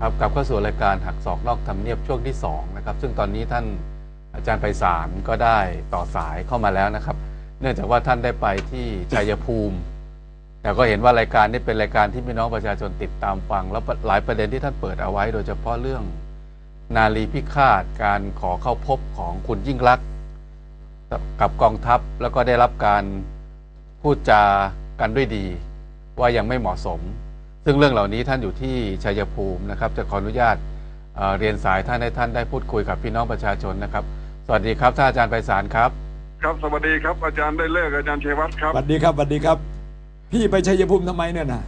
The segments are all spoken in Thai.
ครับกลับเข้าสู่รายการหักศอกนอกทำเนียบช่วงที่2นะครับซึ่งตอนนี้ท่านอาจารย์ไพศาลก็ได้ต่อสายเข้ามาแล้วนะครับ เนื่องจากว่าท่านได้ไปที่ชัยภูมิ แต่ก็เห็นว่ารายการนี้เป็นรายการที่พี่น้องประชาชนติดตามฟัง แล้วหลายประเด็นที่ท่านเปิดเอาไว้ โดยเฉพาะเรื่องนาลีพิฆาตการขอเข้าพบของคุณยิ่งรักษณ์กับกองทัพแล้วก็ได้รับการพูดจากันด้วยดี ว่ายังไม่เหมาะสม ซึ่งเรื่องเหล่านี้ท่านอยู่ที่ชัยภูมินะครับ จะขออนุญาตเอ่อเรียนสายท่านให้ท่านได้พูดคุยกับพี่น้องประชาชนนะครับ สวัสดีครับท่านอาจารย์ไพศาลครับ ครับสวัสดีครับอาจารย์ได้เลิกอาจารย์ชัยวัฒน์ครับสวัสดีครับสวัสดีครับ พี่ไปชัยภูมิทำไมเนี่ยนะ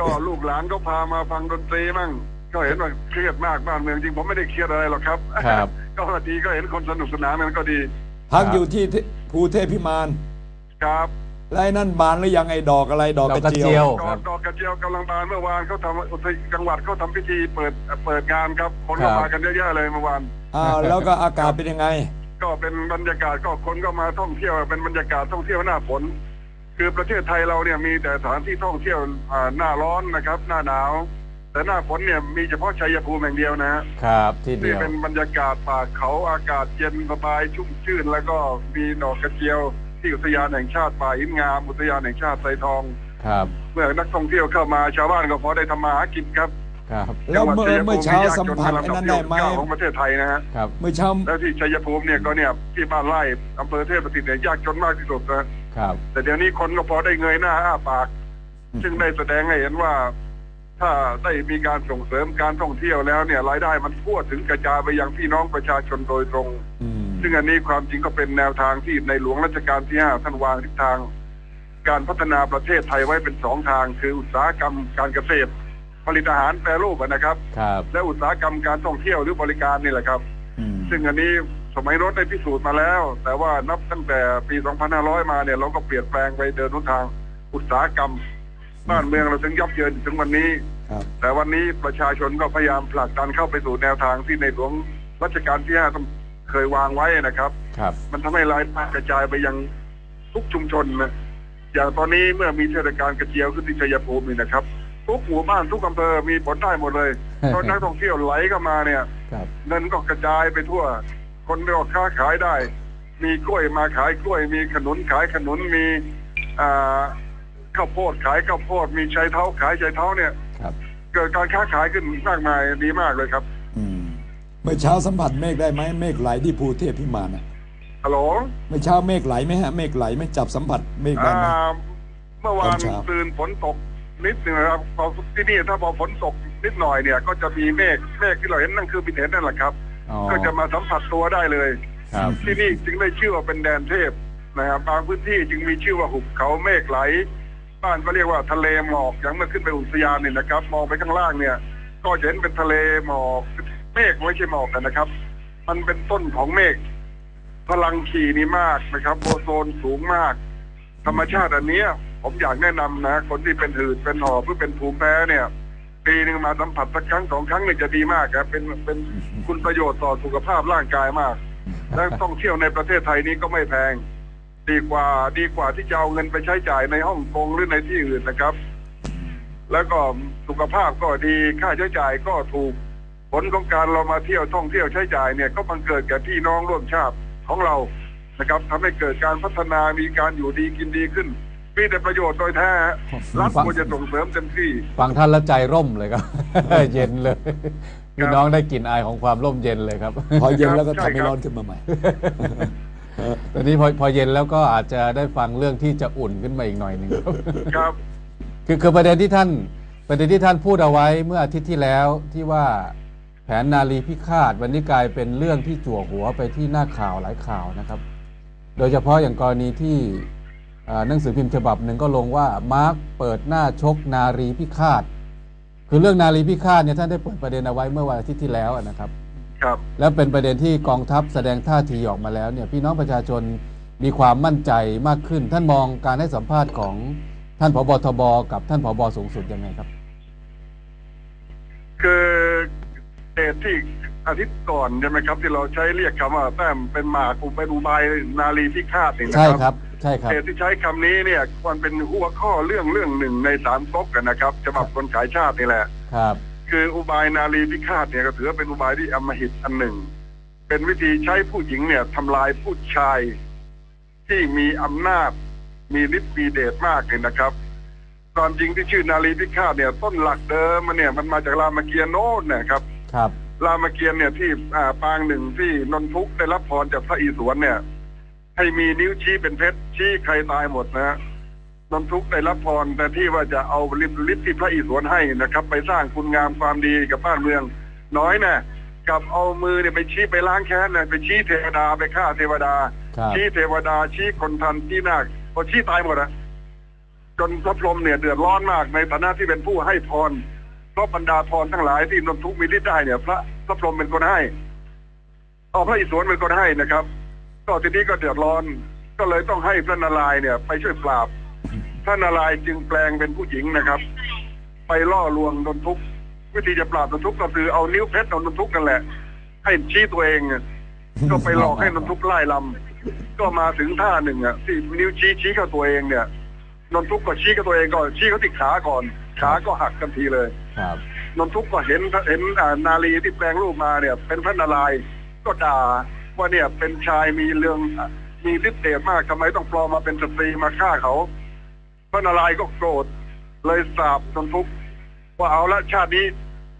ก็ลูกหลานก็พามาฟังดนตรีมั่งก็เห็นว่าเครียดมากบ้านเมืองจริงผมไม่ได้เครียดอะไรหรอกครับครับ ก็ดีก็เห็นคนสนุกสนานนั้นก็ดีพักอยู่ที่ภูเทพพิมานครับ แล้วไอ้นั่นบานหรือยังไอ้ดอกอะไรดอกกระเจีดอกกระเจียยววดอกดอกกระเจียวกำลังบานเมื่อวานเขาทำอุทยจังหวัดเขาทำพิธีเปิดเปิดงานครับคนครัก็บมากันเยอะแยะเลยเมื่อวานอ้าวแล้วก็อากาศเป็นยังไง ก็เป็นบรรยากาศก็คนก็มาท่องเที่ยวเป็นบรรยากาศท่องเที่ยวหน้าฝน คือประเทศไทยเราเนี่ยมีแต่สถานที่ท่องเที่ยวอ่าหน้าร้อนนะครับ หน้าหนาว แต่หน้าฝนเนี่ยมีเฉพาะชัยภูมิแห่งเดียวนะฮะครับที่เดีนี่ยว เป็นบรรยากาศป่าเขาอากาศเย็นสบายชุ่มชื่น แล้วก็มีดอกกระเจียว ที่อุทยานแห่งชาติป่าหินงามอุทยานแห่งชาติไซทอง ครับเมื่อนักท่องเที่ยวเข้ามาชาวบ้านก็พอได้ทำมาหากินครับครับแล้วเมื่อจังหวัดเมื่อเช้าชัยภูสัมผัสไอ้นั่นได้ไหมเก้าของประเทศไทยนะฮะครับเมื่อเช้าแล้วที่ชัยภูมิเนี่ยก็เนี่ยที่บ้านไร่อำเภอเทพประสิทธิ์เนี่ยยากจนมากที่สุดนะครับแต่เดี๋ยวนี้คนก็พอได้เงยหน้าอ้าปาก ซึ่งได้แสดงให้เห็นว่า ถ้าได้มีการส่งเสริมการท่องเที่ยวแล้วเนี่ยรายได้มันทั่วถึงกระจายไปยังพี่น้องประชาชนโดยตรง อืม ซึ่งอันนี้ความจริงก็เป็นแนวทางที่ในหลวงรัชกาลที่ห้าท่านวางทิศทาง การพัฒนาประเทศไทยไว้เป็นสองทาง คืออุตสาหกรรมการเกษตร ผลิตอาหารแปรรูปอะนะครับ ครับ และอุตสาหกรรมการท่องเที่ยวหรือบริการนี่แหละครับ อืม ซึ่งอันนี้สมัยรถได้พิสูจน์มาแล้ว แต่ว่านับตั้งแต่ปี 2500 มาเนี่ยเราก็เปลี่ยนแปลงไปเดินหนทางอุตสาหกรรม บ้านเมืองเราถึงยับเยินถึงวันนี้ ครับ แต่วันนี้ประชาชนก็พยายามผลักดันเข้าไปสู่แนวทางที่ในหลวงรัชกาลที่ห้าต้อง เคยวางไว้นะครับ ครับมันทำให้รายได้กระจายไปยังทุกชุมชนนะอย่างตอนนี้เมื่อมีเทศกาลกระเจียวขึ้นที่ชัยภูมินี่นะครับ ทุกหมู่บ้านทุกอำเภอมีผลได้หมดเลยเพราะนักท่องเที่ยวไหลเข้ามาเนี่ยครับเงินก็กระจายไปทั่ว คนก็ค้าขายได้ มีกล้วยมาขายกล้วย มีขนุนขายขนุนมีอ่าข้าวโพดขายข้าวโพดมีชัยเท้าขายชัยเท้าเนี่ย ครับ เกิดการค้าขายขึ้นมากมายดีมากเลยครับอืม เมื่อเช้าสัมผัสเมฆได้ไหมเมฆไหลที่ภูเทพพิมานน่ะฮัลโหลเมื่อเช้าเมฆไหลไหมฮะเมฆไหลไหมจับสัมผัสเมฆได้อ่าไหมเมื่อวานตอนเช้าตื่นฝนตกนิดหนึ่งนะครับพอที่นี่ถ้าพอฝนตกนิดหน่อยเนี่ย ก็จะมีเมฆเมฆที่เราเห็นนั่นคือบินเห็นนั่นแหละครับ อ๋อ ก็จะมาสัมผัสตัวได้เลย ครับ ที่นี่จึงได้ชื่อว่าเป็นแดนเทพนะครับบางพื้นที่จึงมีชื่อว่าหุบเขาเมฆไหล บ้านก็เรียกว่าทะเลหมอกอย่างเมื่อขึ้นไปอุทยานเนี่ยนะครับ มองไปข้างล่างเนี่ย ก็จะเห็นเป็นทะเลหมอก เมฆไม่ใช่หมอกนะครับ มันเป็นต้นของเมฆพลังขี่นี่มากนะครับโอโซนสูงมาก ธรรมชาติอันเนี้ย ผมอยากแนะนำนะ คนที่เป็นหืดเป็นหอบหรือเป็นภูมิแพ้เนี่ย ปีหนึ่งมาสัมผัสสักครั้งสองครั้งเนี่ยจะดีมากครับเป็นเป็นคุณประโยชน์ต่อสุขภาพร่างกายมาก และต้องเที่ยวในประเทศไทยนี้ก็ไม่แพง ดีกว่าดีกว่าที่จะเอาเงินไปใช้จ่ายในฮ่องกงหรือในที่อื่นนะครับ แล้วก็สุขภาพก็ดีค่าใช้จ่ายก็ถูก ผลของการเรามาเที่ยวท่องเที่ยวใช้จ่ายเนี่ยก็บังเกิดแก่พี่น้องร่วมชาติของเรานะครับทำให้เกิดการพัฒนามีการอยู่ดีกินดีขึ้นมีแต่ประโยชน์โดยแท้รัฐควรจะส่งเสริมเต็มที่ฟังท่านแล้วใจร่มเลยครับ เย็นเลยพี่น้องได้กลิ่นอายของความร่มเย็นเลยครับ พอเย็นแล้วก็ใช่ทำให้ครับร้อนขึ้นมาใหม่ตอนนี้พอพอเย็นแล้วก็อาจจะได้ฟังเรื่องที่จะอุ่นขึ้นมาอีกหน่อยหนึ่งครับครับคือคือประเด็นที่ท่าน ประเด็นที่ท่านพูดเอาไว้เมื่ออาทิตย์ที่แล้วที่ว่า แผนนาลีพิฆาตวันนี้กลายเป็นเรื่องที่จั่วหัวไปที่หน้าข่าวหลายข่าวนะครับ โดยเฉพาะอย่างกรณีที่อ่าหนังสือพิมพ์ฉบับหนึ่งก็ลงว่ามาร์กเปิดหน้าชกนารีพิฆาต คือเรื่องนารีพิฆาตเนี่ยท่านได้เปิดประเด็นเอาไว้เมื่อวันอาทิตย์ที่แล้วนะครับ ครับ แล้วเป็นประเด็นที่กองทัพแสดงท่าทีออกมาแล้วเนี่ยพี่น้องประชาชนมีความมั่นใจมากขึ้น ท่านมองการให้สัมภาษณ์ของท่านผบทบกับท่านผบสูงสุดยังไงครับ คือ เหตุที่อาทิตย์ก่อนใช่ไหมครับ ที่เราใช้เรียกคำว่าแต้มเป็นหมากอุเป็นอุบายนาลีพิฆาตนี่นะใช่ครับครับใช่ครับเหตุที่ใช้คำนี้เนี่ยมันเป็นหัวข้อเรื่องเรื่องหนึ่งในสามก๊กกันนะครับฉบับคนขายชาตินี่แหละครับ คืออุบายนารีพิฆาตเนี่ยก็ถือว่าเป็นอุบายที่อำมหิตอันหนึ่ง เป็นวิธีใช้ผู้หญิงเนี่ยทำลายผู้ชาย ที่มีอำนาจมีฤทธิ์มีเดชมากเลยนะครับความจริงที่ชื่อนารีพิฆาตเนี่ยต้นหลักเดิมมันเนี่ยมันมาจากรามเกียรติ์โน้นนะครับ ครับ รามเกียรติ์เนี่ยที่อ่าปางหนึ่งที่นนทุกข์ได้รับพรจากพระอิศวรเนี่ย ให้มีนิ้วชี้เป็นเพชรชี้ใครตายหมดนะฮะนนทุกข์ได้รับพรแต่ที่ว่าจะเอาฤทธิ์ฤทธิ์ที่พระอิศวรให้นะครับ ไปสร้างคุณงามความดีกับบ้านเมือง น้อยนะกับเอามือเนี่ยไปชี้ไปล้างแค้นนะไปชี้เทวดาไปฆ่าเทวดา ครับ ชี้เทวดาชี้คนทันชี้นาคพอชี้ตายหมดอะจนพระพรหมเนี่ยเดือดร้อนมากในฐานะที่เป็นผู้ให้พร เพราะบรรดาพรทั้งหลายที่นนทุกมีฤทธิ์ได้เนี่ย พระพระพรหมเป็นคนให้เอาพระอิศวรเป็นคนให้นะครับ ก็ทีนี้ก็เดือดร้อน ก็เลยต้องให้พระนารายณ์เนี่ย ไปช่วยปราบ พระนารายณ์จึงแปลงเป็นผู้หญิงนะครับ ไปล่อลวงนนทุกวิธีจะปราบนนทุกก็คือเอานิ้วเพชรเอานนทุกนั่นแหละ ให้ชี้ตัวเองก็ไปหลอกให้นนทุกไล่ลำก็มาถึงท่าหนึ่งอะที่นิ้วชี้ชี้เข้าตัวเองเนี่ยนนทุกก็ชี้เข้าตัวเองก่อนชี้เข้าที่ขาก่อน ขาก็หักทันทีเลยครับนนทุกข์ก็เห็นเห็นอ่านาลีที่แปลงรูปมาเนี่ย เป็นพระนารายณ์ก็ด่าว่าเนี่ยเป็นชายมีเรื่องอะมีฤทธิ์เดชมากทำไมต้องปลอมมาเป็นสตรีมาฆ่าเขา พระนารายณ์ก็โกรธ เลยสาบนนทุกข์ว่าเอาละชาตินี้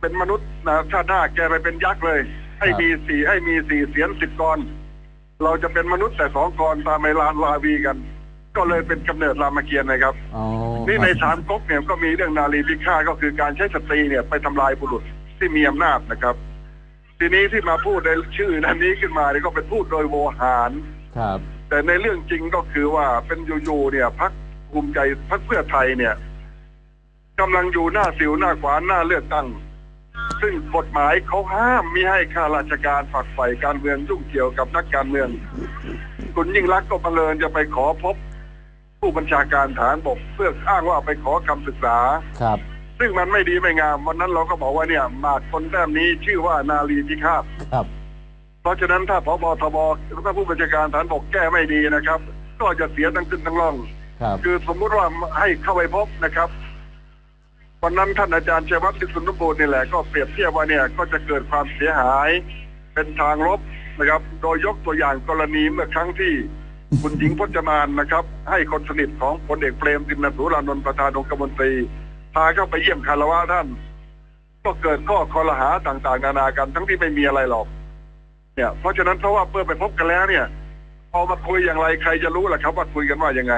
เป็นมนุษย์นะชาติหน้าแกไปเป็นยักษ์เลย ให้มีสี่ให้มีสี่เสียนสิบกร เราจะเป็นมนุษย์แต่สองกรตามไมลานลาวีกัน ก็เลยเป็นกำเนิดรามเกียรติ์นะครับอ๋อนี่ในสามก๊กเนี่ยก็มีเรื่องนารีพิฆาตก็คือการใช้สตรีเนี่ยไปทำลายบุรุษที่มีอำนาจนะครับ ทีนี้ที่มาพูดในชื่อนั้นนี้ขึ้นมาเนี่ยก็เป็นพูดโดยโวหารครับ แต่ในเรื่องจริงก็คือว่าเป็นอยู่ๆเนี่ยพักภูมิใจพักเพื่อไทยเนี่ยกำลังอยู่หน้าสิวหน้าขวานหน้าเลือกตั้ง ซึ่งกฎหมายเขาห้ามมิให้ข้าราชการฝักใฝ่การเมืองยุ่งเกี่ยวกับนักการเมือง คุณยิ่งรักษณ์ก็บังเอิญจะไปขอพบ ผู้บัญชาการฐานบกเพื่ออ้างว่าไปขอคำศึกษา ครับ ซึ่งมันไม่ดีไม่งามวันนั้นเราก็บอกว่าเนี่ยหมากคนแต้มนี้ชื่อว่านาลีพิฆาตครับ เพราะฉะนั้นถ้าพบทบถ้าผู้บัญชาการฐานบกแก้ไม่ดีนะครับ ก็จะเสียทั้งขึ้นทั้งล่อง ครับ คือสมมุติว่าให้เข้าไปพบนะครับวันนั้นท่านอาจารย์ชัยวัฒน์ลิสุนทรบูรณ์นี่แหละก็เปรียบเทียบว่าเนี่ยก็จะเกิดความเสียหายเป็นทางลบนะครับ โดยยกตัวอย่างกรณีเมื่อครั้งที่ คุณหญิงพจมานนะครับ ให้คนสนิทของพลเอกเปรมตินสุรานนท์ประธานองคมนตรี พาเข้าไปเยี่ยมคารวะท่าน ก็เกิดข้อคอรหาต่างๆ นานากันทั้งที่ไม่มีอะไรหรอก เนี่ย เพราะฉะนั้นเพราะว่าเมื่อไปพบกันแล้วเนี่ยเอามาคุยอย่างไรใครจะรู้ล่ะครับ ว่าคุยกันว่ายังไง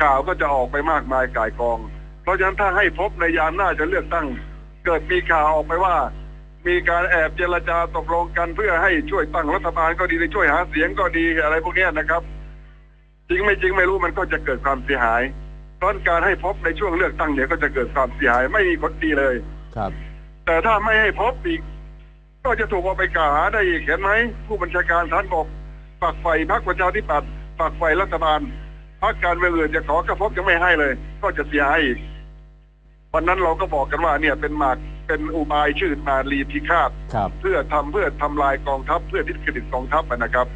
ข่าวก็จะออกไปมากมายก่ายกอง เพราะฉะนั้นถ้าให้พบในยามหน้าจะเลือกตั้ง เกิดมีข่าวออกไปว่า มีการแอบเจรจาตกลงกันเพื่อให้ช่วยตั้งรัฐบาลก็ดีหรือช่วยหาเสียงก็ดีอะไรพวกเนี้ยนะครับ จริงไม่จริงไม่รู้มันก็จะเกิดความเสียหายเพราะฉะนั้นการให้พบในช่วงเลือกตั้งเนี่ยก็จะเกิดความเสียหายไม่มีผลดีเลยครับ แต่ถ้าไม่ให้พบอีก ก็จะถูกเอาไปกล่าวหาได้อีกเห็นไหมผู้บัญชาการฐานบกฝักใฝ่พรรคประชาธิปัตย์ฝักใฝ่รัฐบาลพรรคการเมืองอื่นจะขอกระพบยังไม่ให้เลย ก็จะเสียหายอีกวันนั้นเราก็บอกกันว่าเนี่ยเป็นหมาก เป็นอุบายชื่อมาลีพิฆาตครับเพื่อทำเพื่อทำลายกองทัพ เพื่อดิสเครดิตกองทัพอะนะครับ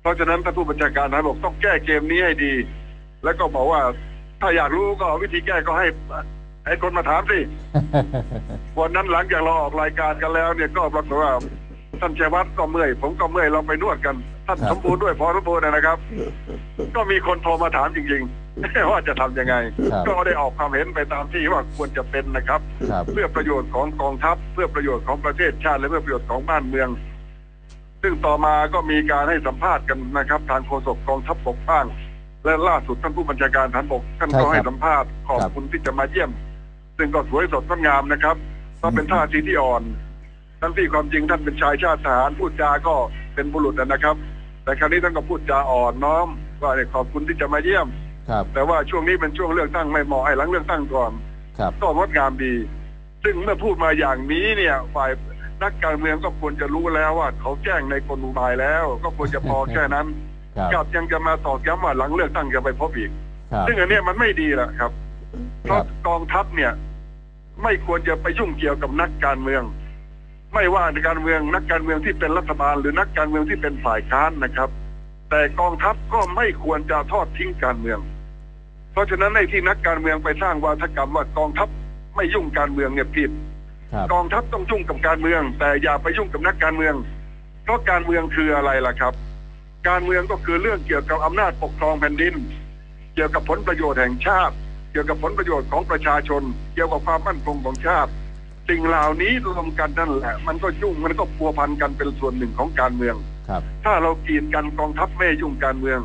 เพราะฉะนั้นท่านผู้บัญชาการทหารบกต้องแก้เกมนี้ให้ดี แล้วก็บอกว่าถ้าอยากรู้ก็วิธีแก้ก็ให้ให้คนมาถามสิวันนั้นหลังจากเราออกรายการกันแล้วเนี่ยก็ปรากฏว่า ท่านชัยวัฒน์ก็เมื่อย ผมก็เมื่อยเราไปนวดกัน ท่านครับสมบูรณ์ด้วยพอสมบูรณ์นะครับ ก็มีคนโทรมาถามจริงๆ ว่าจะทำยังไงครับก็ได้ออกความเห็นไปตามที่ว่าควรจะเป็นนะครับครับ เพื่อประโยชน์ของกองทัพ เพื่อประโยชน์ของประเทศชาติและเพื่อประโยชน์ของบ้านเมือง ซึ่งต่อมาก็มีการให้สัมภาษณ์กันนะครับ ทางโฆษกกองทัพบกบ้าง และล่าสุดท่านผู้บัญชาการฐานบกท่านก็ใช่ครับให้สัมภาษณ์ขอบคุณที่จะมาเยี่ยม ซึ่งก็สวยสดงดงามนะครับก็เป็นท่าทีที่อ่อน ทั้งที่ความจริงท่านเป็นชายชาติทหารพูดจาก็เป็นบุรุษนะครับ แต่ครั้นี้ท่านก็พูดจาอ่อนน้อมว่าเนี่ยขอบคุณที่จะมาเยี่ยมครับแต่ว่าช่วงนี้เป็นช่วงเลือกตั้งไม่เหมาะให้หลังเลือกตั้งก่อนครับก็งดงามดี ซึ่งเมื่อพูดมาอย่างนี้เนี่ยฝ่ายนักการเมืองก็ควรจะรู้แล้วว่า เขาแจ้งในกลอุบายแล้ว ก็ควรจะพอแค่นั้นครับกับยังจะมาตอกย้ำว่าหลังเลือกตั้งจะไปพบอีกครับซึ่งอันเนี้ยมันไม่ดีแหละครับเพครัราะบกองทัพเนี่ย ไม่ควรจะไปยุ่งเกี่ยวกับนักการเมือง ไม่ว่าในการเมืองนักการเมืองที่เป็นรัฐบาล หรือนักการเมืองที่เป็นฝ่ายค้านนะครับ แต่กองทัพก็ไม่ควรจะทอดทิ้งการเมือง เพราะฉะนั้นในที่นักการเมืองไปสร้างวาทกรรมว่ากองทัพไม่ยุ่งการเมืองเนี่ยผิดครับกองทัพต้องยุ่งกับการเมือง แต่อย่าไปยุ่งกับนักการเมือง เพราะการเมืองคืออะไรล่ะครับ การเมืองก็คือเรื่องเกี่ยวกับอำนาจปกครองแผ่นดิน เกี่ยวกับผลประโยชน์แห่งชาติ เกี่ยวกับผลประโยชน์ของประชาชน เกี่ยวกับความมั่นคงของชาติ สิ่งเหล่านี้รวมกันนั่นแหละ มันก็ยุ่งมันก็พัวพันกันเป็นส่วนหนึ่งของการเมือง ครับ ถ้าเรากีดกันกองทัพไม่ให้ยุ่งการเมือง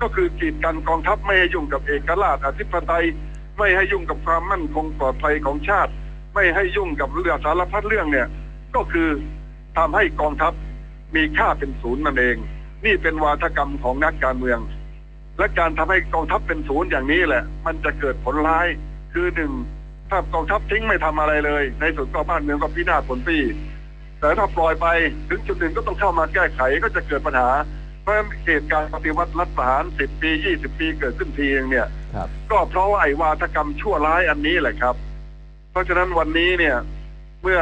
ก็คือกีดกันกองทัพไม่ให้ยุ่งกับเอกราชอธิปไตย ไม่ให้ยุ่งกับความมั่นคงปลอดภัยของชาติ ไม่ให้ยุ่งกับเรื่องสารพัดเรื่องเนี่ย ก็คือทำให้กองทัพมีค่าเป็นศูนย์นั่นเอง นี่เป็นวาทกรรมของนักการเมือง และการทำให้กองทัพเป็นศูนย์อย่างนี้แหละ มันจะเกิดผลร้ายคือหนึ่ง ถ้ากองทัพทิ้งไม่ทำอะไรเลย ในสุดก็บ้านเมืองก็พินาศผลปี แต่ถ้าปล่อยไปถึงจุดหนึ่งก็ต้องเข้ามาแก้ไขก็จะเกิดปัญหา เพราะเหตุการณ์ปฏิวัติรัฐประหารสิบปียี่สิบปีเกิดขึ้นทีเองเนี่ยก็เพราะว่าไอ้วาทกรรมชั่วร้ายอันนี้แหละครับ เพราะฉะนั้นวันนี้เนี่ยเมื่อ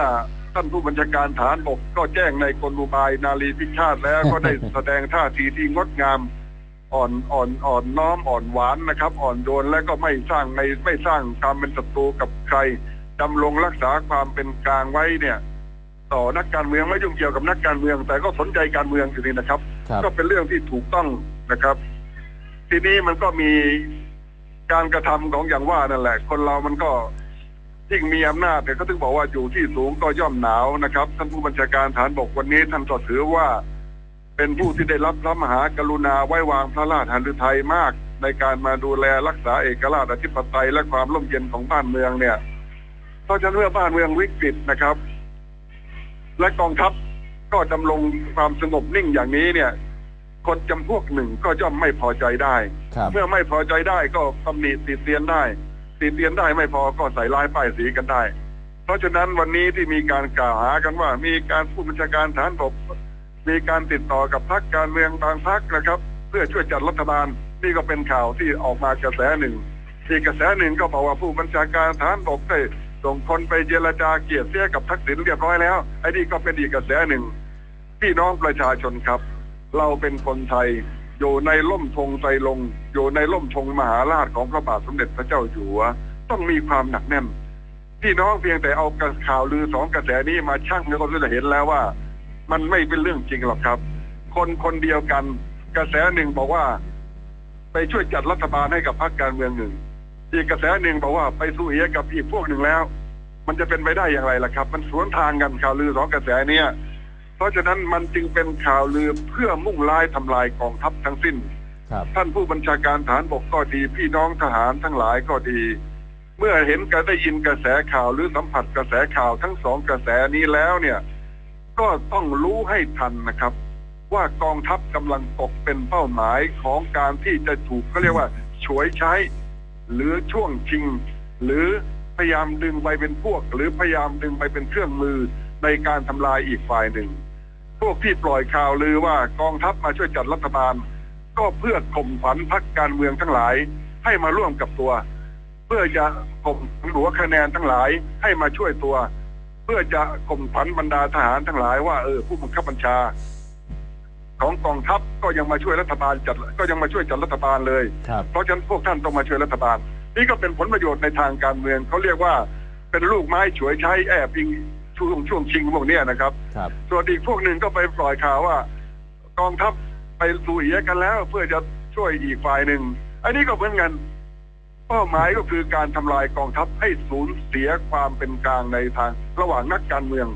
ท่านผู้บัญชาการฐานบกก็แจ้งในกลอุบายนาลีพิฆาตแล้วก็ได้แสดงท่าทีที่งดงาม อ่อนอ่อนอ่อนน้อมอ่อนหวานนะครับ อ่อนโยนและก็ไม่สร้างในไม่สร้างความเป็นศัตรูกับใครดำรงรักษาความเป็นกลางไว้เนี่ย ต่อนักการเมืองไม่ยุ่งเกี่ยวกับนักการเมือง แต่ก็สนใจการเมืองอยู่นี่นะครับ ครับ ก็เป็นเรื่องที่ถูกต้องนะครับ ทีนี้มันก็มีการกระทำของอย่างว่านั่นแหละ คนเรามันก็ยิ่งมีอำนาจเนี่ยเขาถึงบอกว่าอยู่ที่สูงก็ย่อมหนาวนะครับ ท่านผู้บัญชาการฐานบกวันนี้ท่านก็ถือว่า เป็นผู้ที่ได้รับพระมหากรุณาไว้วางพระราชหฤทัยมาก ในการมาดูแลรักษาเอกราชอธิปไตยและความร่มเย็นของบ้านเมืองเนี่ยเพราะฉะนั้นเมื่อบ้านเมืองวิกฤตนะครับ และกองทัพก็ดำรงความสงบนิ่งอย่างนี้เนี่ย คนจำพวกหนึ่งก็ย่อมไม่พอใจได้ครับเมื่อไม่พอใจได้ก็ตำหนิติเตียนได้ ติเตียนได้ไม่พอก็ใส่ร้ายป้ายสีกันได้ เพราะฉะนั้นวันนี้ที่มีการกล่าวหากันว่า มีการผู้บัญชาการฐานบก มีการติดต่อกับพรรคการเมืองบางพรรคนะครับ เพื่อช่วยจัดรัฐบาลนี่ก็เป็นข่าวที่ออกมากระแสหนึ่งอีกกระแสหนึ่งก็บอกว่าผู้บัญชาการฐานบกได้ส่งคนไปเจรจาเกียดเสียกับทักษิณเรียบร้อยแล้วไอ้นี่ก็เป็นอีกกระแสหนึ่งพี่น้องประชาชนครับ เราเป็นคนไทยอยู่ในร่มธงใจลง อยู่ในร่มธงมหาราชของพระบาทสมเด็จพระเจ้าอยู่หัว ต้องมีความหนักแน่น พี่น้องเพียงแต่เอากระข่าวลือสองกระแสนี้มาชั่งเนี่ยก็จะเห็นแล้วว่า มันไม่เป็นเรื่องจริงหรอกครับ คนคนเดียวกัน กระแสหนึ่งบอกว่า ไปช่วยจัดรัฐบาลให้กับพรรคการเมืองหนึ่งอีกกระแสหนึ่งบอกว่าไปสู้เอียกับอีกพวกหนึ่งแล้ว มันจะเป็นไปได้อย่างไรล่ะครับ มันสวนทางกันข่าวลือสองกระแสเนี้ยเพราะฉะนั้นมันจึงเป็นข่าวลือเพื่อมุ่งร้ายทำลายกองทัพทั้งสิ้นครับท่านผู้บัญชาการฐานบกก็ดี พี่น้องทหารทั้งหลายก็ดี เมื่อเห็นการได้ยินกระแสข่าวหรือสัมผัสกระแสข่าวทั้งสองกระแสนี้แล้วเนี่ย ก็ต้องรู้ให้ทันนะครับ ว่ากองทัพกำลังตกเป็นเป้าหมายของการที่จะถูกเขาเรียกว่าฉวยใช้ หรือช่วงชิง หรือพยายามดึงไปเป็นพวก หรือพยายามดึงไปเป็นเครื่องมือในการทำลายอีกฝ่ายหนึ่ง พวกที่ปล่อยข่าวลือว่ากองทัพมาช่วยจัดรัฐบาล ก็เพื่อข่มขวัญพรรคการเมืองทั้งหลาย ให้มาร่วมกับตัว เพื่อจะข่มหัวคะแนนทั้งหลายให้มาช่วยตัว เพื่อจะข่มขวัญบรรดาทหารทั้งหลายว่าเออผู้บังคับบัญชา ของกองทัพก็ยังมาช่วยรัฐบาลจัดก็ยังมาช่วยจัดรัฐบาลเลย ครับ เพราะฉะนั้นพวกท่านต้องมาช่วยรัฐบาล นี่ก็เป็นผลประโยชน์ในทางการเมืองเขาเรียกว่าเป็นลูกไม้ฉวยใช้แอบยิงช่วงช่วงชิงพวกเนี้ยนะครับ ครับ ส่วนอีกพวกหนึ่งก็ไปปล่อยข่าวว่า กองทัพไปสู่เอียกันแล้ว เพื่อจะช่วยอีกฝ่ายหนึ่งอันนี้ก็เหมือนกัน เป้าหมายก็คือการทำลายกองทัพให้สูญเสียความเป็นกลางในทาง ระหว่างนักการเมือง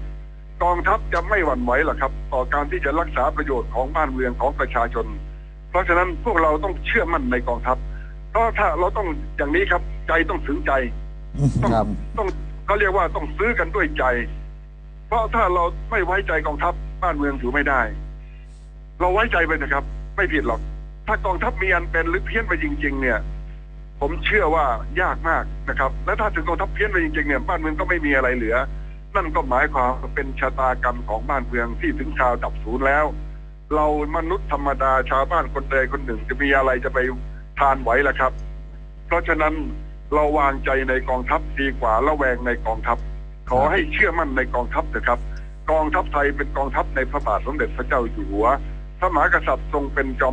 กองทัพจะไม่หวั่นไหวหรอกครับ ต่อการที่จะรักษาประโยชน์ของบ้านเมืองของประชาชน เพราะฉะนั้นพวกเราต้องเชื่อมั่นในกองทัพเพราะถ้าเราต้องอย่างนี้ครับ ใจต้องถึงใจต้องครับต้องเขาเรียกว่าต้องซื้อกันด้วยใจ เพราะถ้าเราไม่ไว้ใจกองทัพบ้านเมืองอยู่ไม่ได้ เราไว้ใจไปนะครับ ไม่ผิดหรอก ถ้ากองทัพมีอันเป็นหรือเพี้ยนไปจริง ๆ เนี่ย ผมเชื่อว่ายากมากนะครับ และถ้าถึงกองทัพเพี้ยนไปจริงๆเนี่ยบ้านเมืองก็ไม่มีอะไรเหลือ นั่นก็หมายความเป็นชะตากรรมของบ้านเมืองที่ถึงคราวดับศูนย์แล้ว เรามนุษย์ธรรมดาชาวบ้านคนใดคนหนึ่ง จะมีอะไรจะไปทานไหวล่ะครับ เพราะฉะนั้นเราวางใจในกองทัพดีกว่าระแวงในกองทัพ ขอให้เชื่อมั่นในกองทัพเถอะครับ กองทัพไทยเป็นกองทัพในพระบาทสมเด็จพระเจ้าอยู่หัวพระมหากษัตริย์ทรงเป็นจอม